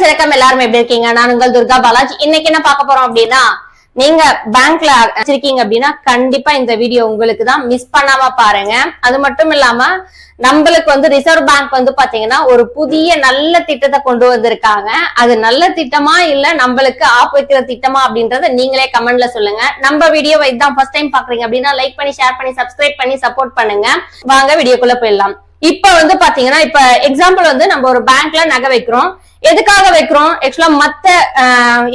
Friends வணக்கம் எல்லாரும் எப்படி இருக்கீங்க? நான் உங்கள் துர்கா பாலாஜி. இன்னைக்கு என்ன பார்க்க போறோம் அப்படின்னா நீங்க பேங்க்ல வச்சிருக்கீங்க அப்படின்னா கண்டிப்பா இந்த வீடியோ உங்களுக்கு தான் மிஸ் பண்ணாம பாருங்க. அது மட்டும் இல்லாம நம்மளுக்கு வந்து ரிசர்வ் பேங்க் வந்து பாத்தீங்கன்னா ஒரு புதிய நல்ல திட்டத்தை கொண்டு வந்திருக்காங்க. அது நல்ல திட்டமா இல்ல நம்மளுக்கு ஆப் வைக்கிற திட்டமா அப்படின்றத நீங்களே கமெண்ட்ல சொல்லுங்க. நம்ம வீடியோ இதான் ஃபர்ஸ்ட் டைம் பாக்குறீங்க அப்படின்னா லைக் பண்ணி ஷேர் பண்ணி சப்ஸ்கிரைப் பண்ணி சப்போர்ட் பண்ணுங்க. வாங்க வீடியோக்குள்ள போயிடலாம். இப்ப வந்து பாத்தீங்கன்னா இப்ப எக்ஸாம்பிள் வந்து நம்ம ஒரு பேங்க்ல நகை வைக்கிறோம். எதுக்காக வைக்கிறோம்? ஆக்சுவலா மத்த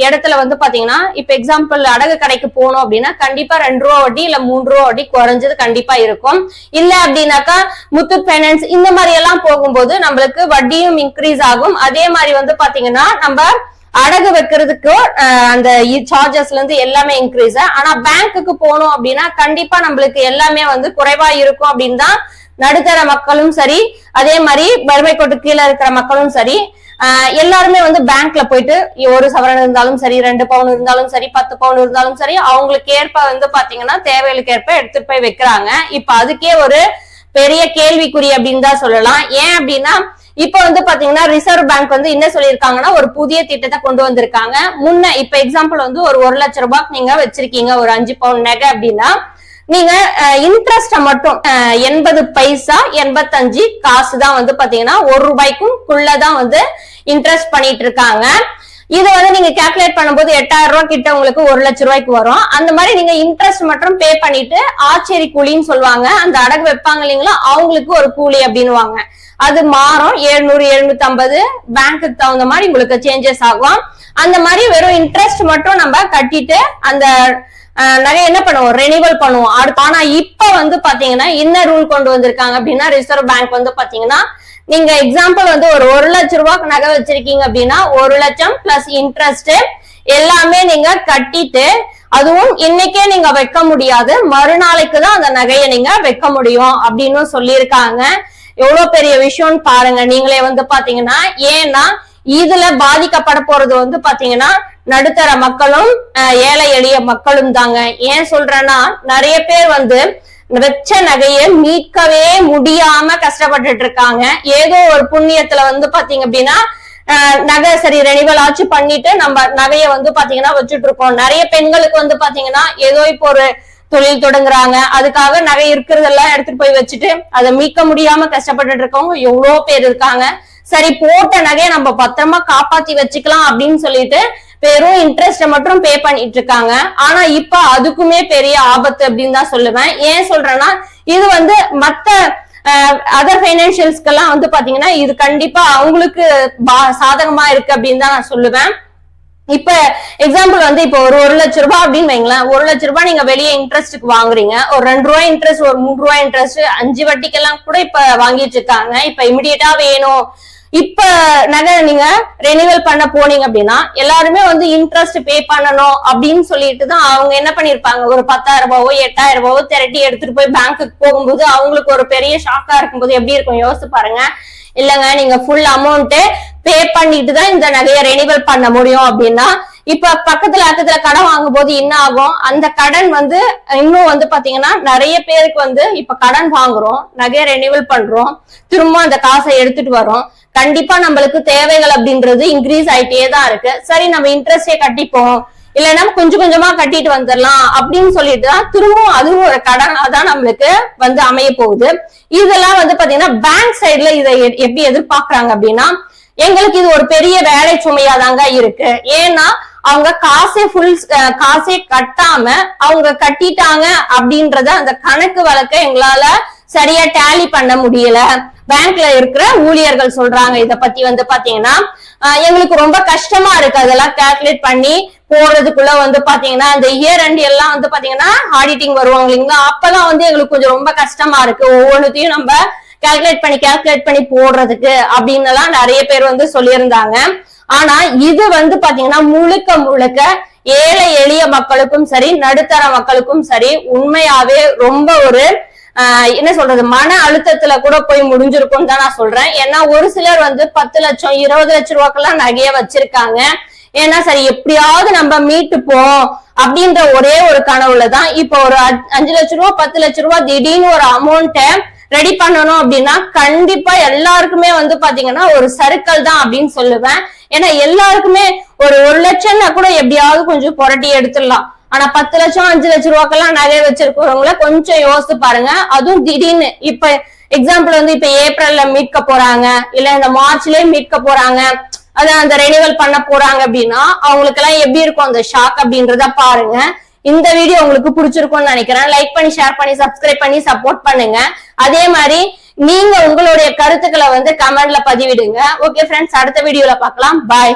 இடத்துல வந்து பாத்தீங்கன்னா இப்ப எக்ஸாம்பிள் அடகு கடைக்கு போனோம் அப்படின்னா கண்டிப்பா ரெண்டு ரூபா வட்டி இல்ல மூன்று ரூபா வட்டி குறைஞ்சது கண்டிப்பா இருக்கும். இல்ல அப்படின்னாக்கா முத்தூட் ஃபைனான்ஸ் இந்த மாதிரி எல்லாம் போகும்போது நம்மளுக்கு வட்டியும் இன்க்ரீஸ் ஆகும். அதே மாதிரி வந்து பாத்தீங்கன்னா நம்ம அடகு வைக்கிறதுக்கு அந்த சார்ஜஸ்ல இருந்து எல்லாமே இன்க்ரீஸ் ஆனா பேங்க்குக்கு போனோம் அப்படின்னா கண்டிப்பா நம்மளுக்கு எல்லாமே வந்து குறைவா இருக்கும் அப்படின்னு தான் நடுத்தர மக்களும் சரி அதே மாதிரி வறுமை கோட்டு கீழே இருக்கிற மக்களும் சரி எல்லாருமே வந்து பேங்க்ல போயிட்டு ஒரு சவரன் இருந்தாலும் சரி ரெண்டு பவுன் இருந்தாலும் சரி பத்து பவுன் இருந்தாலும் சரி அவங்களுக்கு ஏற்ப வந்து பாத்தீங்கன்னா தேவைகளுக்கு ஏற்ப எடுத்துட்டு போய் வைக்கிறாங்க. இப்ப அதுக்கே ஒரு பெரிய கேள்விக்குறி அப்படின்னு தான் சொல்லலாம். ஏன் அப்படின்னா இப்ப வந்து பாத்தீங்கன்னா ரிசர்வ் பேங்க் வந்து என்ன சொல்லியிருக்காங்கன்னா ஒரு புதிய திட்டத்தை கொண்டு வந்திருக்காங்க. முன்ன இப்ப எக்ஸாம்பிள் வந்து ஒரு ஒரு லட்சம் ரூபாய்க்கு நீங்க வச்சிருக்கீங்க ஒரு அஞ்சு பவுன் நகை அப்படின்னா நீங்க இன்ட்ரெஸ்ட மட்டும் எண்பது பைசா எண்பத்தஞ்சு காசு தான் வந்து பாத்தீங்கன்னா ஒரு ரூபாய்க்கும் குள்ளதான் வந்து இன்ட்ரெஸ்ட் பண்ணிட்டு இருக்காங்க. இது வந்து நீங்க கேல்குலேட் பண்ணும்போது எட்டாயிரம் ரூபாய் கிட்ட உங்களுக்கு ஒரு லட்சம் ரூபாய்க்கு வரும். அந்த மாதிரி நீங்க இன்ட்ரெஸ்ட் மட்டும் பே பண்ணிட்டு ஆச்சேரி கூலின்னு சொல்லுவாங்க. அந்த அடகு வைப்பாங்க இல்லைங்களா? அவங்களுக்கு ஒரு கூலி அப்படின்னுவாங்க. அது மாறும். எழுநூறு எழுநூத்தி ஐம்பது பேங்க்குக்கு தகுந்த மாதிரி உங்களுக்கு சேஞ்சஸ் ஆகும். அந்த மாதிரி வெறும் இன்ட்ரெஸ்ட் மட்டும் நம்ம கட்டிட்டு அந்த நிறைய என்ன பண்ணுவோம்? ரெனிவல் பண்ணுவோம். அடுத்து ஆனா இப்ப வந்து பாத்தீங்கன்னா என்ன ரூல் கொண்டு வந்திருக்காங்க அப்படின்னா ரிசர்வ் பேங்க் வந்து பாத்தீங்கன்னா நீங்க எக்ஸாம்பிள் வந்து ஒரு ஒரு லட்சம் ரூபாய்க்கு நகை வச்சிருக்கீங்க அப்படின்னா ஒரு லட்சம் பிளஸ் இன்ட்ரெஸ்ட் எல்லாமே நீங்க கட்டிட்டு அதுவும் இன்னைக்கே நீங்க வைக்க முடியாது. மறுநாளைக்கு தான் அந்த நகையை நீங்க வைக்க முடியும் அப்படின்னு சொல்லியிருக்காங்க. எவ்வளவு பெரிய விஷயம்னு பாருங்க. நீங்களே வந்து பாத்தீங்கன்னா ஏன்னா இதுல பாதிக்கப்பட போறது வந்து பாத்தீங்கன்னா நடுத்தர மக்களும் அஹ், ஏழை எளிய மக்களும் தாங்க. ஏன் சொல்றேன்னா நிறைய பேர் வந்து வச்ச நகையை மீட்கவே முடியாம கஷ்டப்பட்டுட்டு இருக்காங்க. ஏதோ ஒரு புண்ணியத்துல வந்து பாத்தீங்க அப்படின்னா நகை சரி ரெனிவல் ஆச்சு பண்ணிட்டு நம்ம நகையை வந்து பாத்தீங்கன்னா வச்சுட்டு இருக்கோம். நிறைய பெண்களுக்கு வந்து பாத்தீங்கன்னா ஏதோ இப்போ ஒரு தொழில் தொடங்குறாங்க. அதுக்காக நகை இருக்கிறதெல்லாம் எடுத்துட்டு போய் வச்சுட்டு அதை மீட்க முடியாம கஷ்டப்பட்டுட்டு இருக்கவங்க எவ்வளோ பேர் இருக்காங்க. சரி போட்ட நகையை நம்ம பத்திரமா காப்பாத்தி வச்சுக்கலாம் அப்படின்னு சொல்லிட்டு வெறும் இன்ட்ரெஸ்ட மட்டும் பே பண்ணிட்டு இருக்காங்க. ஆனா இப்ப அதுக்குமே பெரிய ஆபத்து அப்படின்னு தான் சொல்லுவேன். ஏன் சொல்றேன்னா இது வந்து மத்த அதர் பைனான்சியல்ஸ்க்கெல்லாம் வந்து பாத்தீங்கன்னா இது கண்டிப்பா அவங்களுக்கு பா- சாதகமா இருக்கு அப்படின்னு தான் நான் சொல்லுவேன். இப்ப எக்ஸாம்பிள் வந்து இப்போ ஒரு ஒரு லட்ச ரூபாய் அப்படின்னு வைங்களேன். ஒரு லட்ச ரூபாய் நீங்க வெளியே இன்ட்ரெஸ்ட்டுக்கு வாங்குறீங்க. ஒரு ரெண்டு ரூபாய் இன்ட்ரெஸ்ட் ஒரு மூணு ரூபாய் இன்ட்ரெஸ்ட் அஞ்சு வட்டிக்கெல்லாம் கூட இப்ப வாங்கிட்டு இருக்காங்க. இப்ப இமிடியட்டா வேணும். இப்ப நகை நீங்க ரெனிவல் பண்ண போனீங்க அப்படின்னா எல்லாருமே வந்து இன்ட்ரெஸ்ட் பே பண்ணணும் அப்படின்னு சொல்லிட்டு தான் அவங்க என்ன பண்ணிருப்பாங்க? ஒரு பத்தாயிரம் ரூபாவோ எட்டாயிரம் ரூபாவோ திரட்டி எடுத்துட்டு போய் பேங்க்குக்கு போகும்போது அவங்களுக்கு ஒரு பெரிய ஷாக்கா இருக்கும்போது எப்படி இருக்கும்? யோசிச்சு பாருங்க. இல்லங்க நீங்க ஃபுல் அமௌண்ட் பே பண்ணிட்டு தான் இந்த நகையை ரெனிவல் பண்ண முடியும் அப்படின்னா இப்ப பக்கத்துல அக்கத்துல கடன் வாங்கும் போது என்ன ஆகும்? அந்த கடன் வந்து இன்னும் வந்து பாத்தீங்கன்னா நிறைய பேருக்கு வந்து இப்ப கடன் வாங்குறோம் நகையை ரெனிவல் பண்றோம் திரும்ப அந்த காசை எடுத்துட்டு வரோம். கண்டிப்பா நம்மளுக்கு தேவைகள் அப்படின்றது இன்க்ரீஸ் ஆயிட்டே தான் இருக்கு. சரி நம்ம இன்ட்ரெஸ்டே கட்டிப்போம். இல்லைன்னா கொஞ்சம் கொஞ்சமா கட்டிட்டு வந்துடலாம் அப்படின்னு சொல்லிட்டு தான் திரும்பவும் அதுவும் ஒரு கடனா தான் நம்மளுக்கு வந்து அமைய போகுது. இதெல்லாம் வந்து பாத்தீங்கன்னா பேங்க் சைடுல இதை எப்படி எதிர்பார்க்கறாங்க அப்படின்னா எங்களுக்கு இது ஒரு பெரிய வேலை சுமையா தாங்க இருக்கு. ஏன்னா அவங்க காசே ஃபுல் காசே கட்டாம அவங்க கட்டிட்டாங்க அப்படின்றத அந்த கணக்கு வழக்க எங்களால சரியா டேலி பண்ண முடியல. பேங்க்ல இருக்கிற ஊழியர்கள் சொல்றாங்க இத பத்தி வந்து பாத்தீங்கன்னா எங்களுக்கு ரொம்ப கஷ்டமா இருக்கு. அதெல்லாம் கால்குலேட் பண்ணி போடுறதுக்குள்ள வந்து பாத்தீங்கன்னா அந்த இயர் அண்ட் எல்லாம் வந்து பாத்தீங்கன்னா ஆடிட்டிங் வருவாங்க இல்லைங்களா? அப்பதான் வந்து எங்களுக்கு கொஞ்சம் ரொம்ப கஷ்டமா இருக்கு. ஒவ்வொன்றுத்தையும் நம்ம கால்குலேட் பண்ணி கால்குலேட் பண்ணி போடுறதுக்கு அப்படின்னு எல்லாம் நிறைய பேர் வந்து சொல்லியிருந்தாங்க. ஆனா இது வந்து பாத்தீங்கன்னா முழுக்க முழுக்க ஏழை எளிய மக்களுக்கும் சரி நடுத்தர மக்களுக்கும் சரி உண்மையாவே ரொம்ப ஒரு என்ன சொல்றது மன அழுத்தத்துல கூட போய் முடிஞ்சிருக்கும் தான் நான் சொல்றேன். ஏன்னா ஒரு சிலர் வந்து பத்து லட்சம் இருபது லட்சம் ரூபாக்கெல்லாம் நகைய வச்சிருக்காங்க. ஏன்னா சரி எப்படியாவது நம்ம மீட்டுப்போம் அப்படின்ற ஒரே ஒரு கனவுல தான் இப்போ ஒரு அஞ்சு லட்ச ரூபா பத்து லட்ச ரூபா திடீர்னு ஒரு அமௌண்ட்டை ரெடி பண்ணணும் அப்படின்னா கண்டிப்பா எல்லாருக்குமே வந்து பாத்தீங்கன்னா ஒரு சர்க்கிள் தான் அப்படின்னு சொல்லுவேன். ஏன்னா எல்லாருக்குமே ஒரு ஒரு லட்சம்னா கூட எப்படியாவது கொஞ்சம் புரட்டி எடுத்துடலாம். ஆனா பத்து லட்சம் அஞ்சு லட்சம் ரூபாய்க்கெல்லாம் நகை வச்சிருக்கிறவங்கள கொஞ்சம் யோசித்து பாருங்க. அதுவும் திடீர்னு இப்ப எக்ஸாம்பிள் வந்து இப்ப ஏப்ரல்ல மீட்க போறாங்க இல்ல இந்த மார்ச்லயே மீட்க போறாங்க அத அந்த ரெனிவல் பண்ண போறாங்க அப்படின்னா அவங்களுக்கு எல்லாம் எப்படி இருக்கும் அந்த ஷாக் அப்படின்றத பாருங்க. இந்த வீடியோ உங்களுக்கு பிடிச்சிருக்கும்னு நினைக்கிறேன். லைக் பண்ணி ஷேர் பண்ணி சப்ஸ்கிரைப் பண்ணி சப்போர்ட் பண்ணுங்க. அதே மாதிரி நீங்க உங்களுடைய கருத்துக்களை வந்து கமெண்ட்ல பதிவிடுங்க. ஓகே ஃப்ரெண்ட்ஸ் அடுத்த வீடியோல பார்க்கலாம். பாய்